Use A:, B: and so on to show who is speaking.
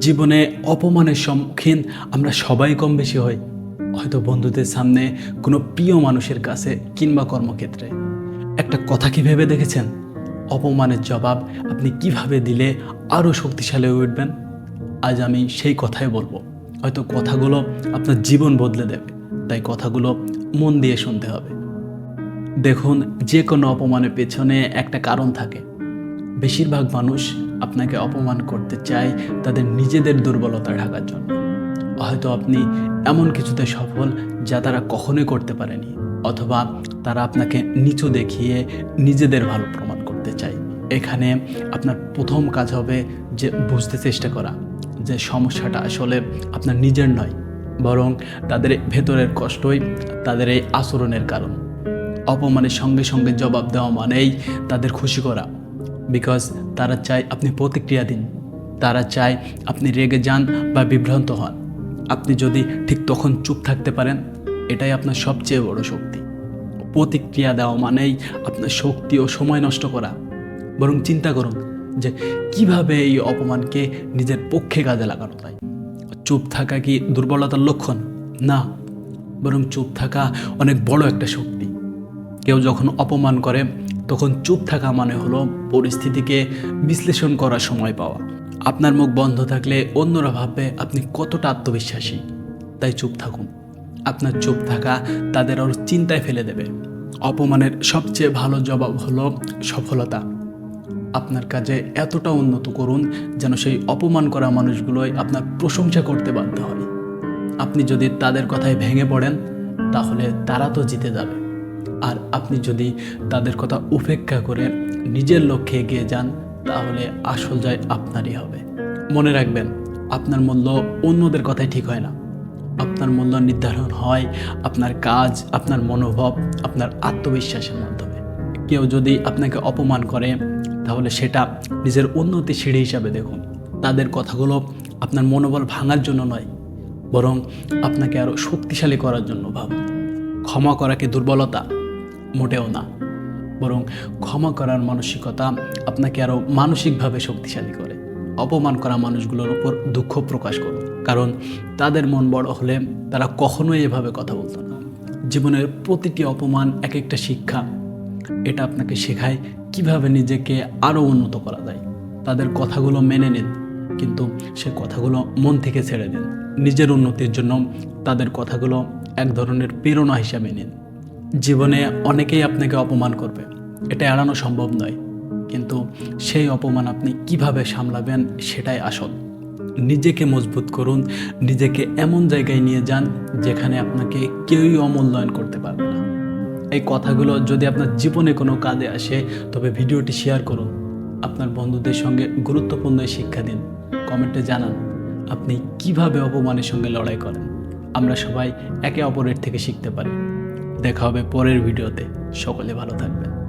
A: জীবনে অপমানের সম্মুখীন আমরা সবাই কম বেশি হই। হয়তো বন্ধুদের সামনে কোনো প্রিয় মানুষের কাছে কিংবা কর্মক্ষেত্রে। একটা কথা কি ভেবে দেখেছেন? অপমানের জবাব আপনি কীভাবে দিলে আরও শক্তিশালী হয়ে উঠবেন? আজ আমি সেই কথাই বলব। হয়তো কথাগুলো আপনার জীবন বদলে দেবে, তাই কথাগুলো মন দিয়ে শুনতে হবে। দেখুন, যে কোনো অপমানের পেছনে একটা কারণ থাকে। বেশিরভাগ মানুষ আপনাকে অপমান করতে চায় তাদের নিজেদের দুর্বলতা ঢাকার জন্য। হয়তো আপনি এমন কিছুতে সফল যা তারা কখনোই করতে পারেনি, অথবা তারা আপনাকে নিচু দেখিয়ে নিজেদের ভালো প্রমাণ করতে চায়। এখানে আপনার প্রথম কাজ হবে যে বুঝতে চেষ্টা করা যে সমস্যাটা আসলে আপনার নিজের নয়, বরং তাদের ভেতরের কষ্টই তাদের এই আচরণের কারণ। অপমানের সঙ্গে সঙ্গে জবাব দেওয়া মানেই তাদের খুশি করা। বিকজ তারা চায় আপনি প্রতিক্রিয়া দিন। তারা চায় আপনি রেগে যান বা বিভ্রান্ত হন। আপনি যদি ঠিক তখন চুপ থাকতে পারেন, এটাই আপনার সবচেয়ে বড় শক্তি। প্রতিক্রিয়া দেওয়া মানেই আপনার শক্তি ও সময় নষ্ট করা। বরং চিন্তা করুন যে কীভাবে এই অপমানকে নিজের পক্ষে কাজে লাগানো যায়। চুপ থাকা কি দুর্বলতার লক্ষণ? না। বরং চুপ থাকা অনেক বড় একটা শক্তি। কেউ যখন অপমান করে, তখন চুপ থাকা মানে হলো পরিস্থিতিকে বিশ্লেষণ করার সময় পাওয়া। আপনার মুখ বন্ধ থাকলে অন্যরা ভাববে, আপনি কতটা আত্মবিশ্বাসী? তাই চুপ থাকুন। আপনার চুপ থাকা তাদের আরও চিন্তায় ফেলে দেবে। অপমানের সবচেয়ে ভালো জবাব হলো সফলতা। আপনার কাজে এতটা উন্নত করুন, যেন সেই অপমান করা মানুষগুলোই আপনার প্রশংসা করতে বাধ্য হয় আপনি যদি তাদের কথায় ভেঙে পড়েন, তাহলে তারা তো জিতে যাবে। আর আপনি যদি তাদের কথা উপেক্ষা করে নিজের লক্ষ্যে এগিয়ে যান, তাহলে আসল জয় আপনারই হবে। মনে রাখবেন, আপনার মূল্য অন্যদের কথাই ঠিক হয় না। আপনার মূল্য নির্ধারণ হয় আপনার কাজ, আপনার মনোভাব, আপনার আত্মবিশ্বাসের মাধ্যমে। কেউ যদি আপনাকে অপমান করে, তাহলে সেটা নিজের উন্নতি সিঁড়ি হিসাবে দেখুন। তাদের কথাগুলো আপনার মনোবল ভাঙার জন্য নয়, বরং আপনাকে আরও শক্তিশালী করার জন্য ভাবুন। ক্ষমা করা কি দুর্বলতা? মোটেও না। বরং ক্ষমা করার মানসিকতা আপনাকে আরও মানসিকভাবে শক্তিশালী করে। অপমান করা মানুষগুলোর উপর দুঃখ প্রকাশ করুন। কারণ তাদের মন বড় হলে তারা কখনোই এভাবে কথা বলতো না। জীবনের প্রতিটি অপমান এক একটা শিক্ষা। এটা আপনাকে শেখায় কীভাবে নিজেকে আরও উন্নত করা যায়। তাদের কথাগুলো মেনে নিন, কিন্তু সে কথাগুলো মন থেকে ছেড়ে দিন। নিজের উন্নতির জন্য তাদের কথাগুলো এক ধরনের প্রেরণা হিসাবে নিন। জীবনে অনেকেই আপনাকে অপমান করবে। এটা এড়ানো সম্ভব নয়। কিন্তু সেই অপমান আপনি কীভাবে সামলাবেন সেটাই আসল। নিজেকে মজবুত করুন, নিজেকে এমন জায়গায় নিয়ে যান যেখানে আপনাকে কেউই অমূল্যায়ন করতে পারবে না। এই কথাগুলো যদি আপনার জীবনে কোনো কাজে আসে, তবে ভিডিওটি শেয়ার করুন। আপনার বন্ধুদের সঙ্গে গুরুত্বপূর্ণ শিক্ষা দিন। কমেন্টে জানান, আপনি কীভাবে অপমানের সঙ্গে লড়াই করেন? আমরা সবাই একে অপরের থেকে শিখতে পারি। দেখা হবে পরের ভিডিওতে। সকলে ভালো থাকবেন।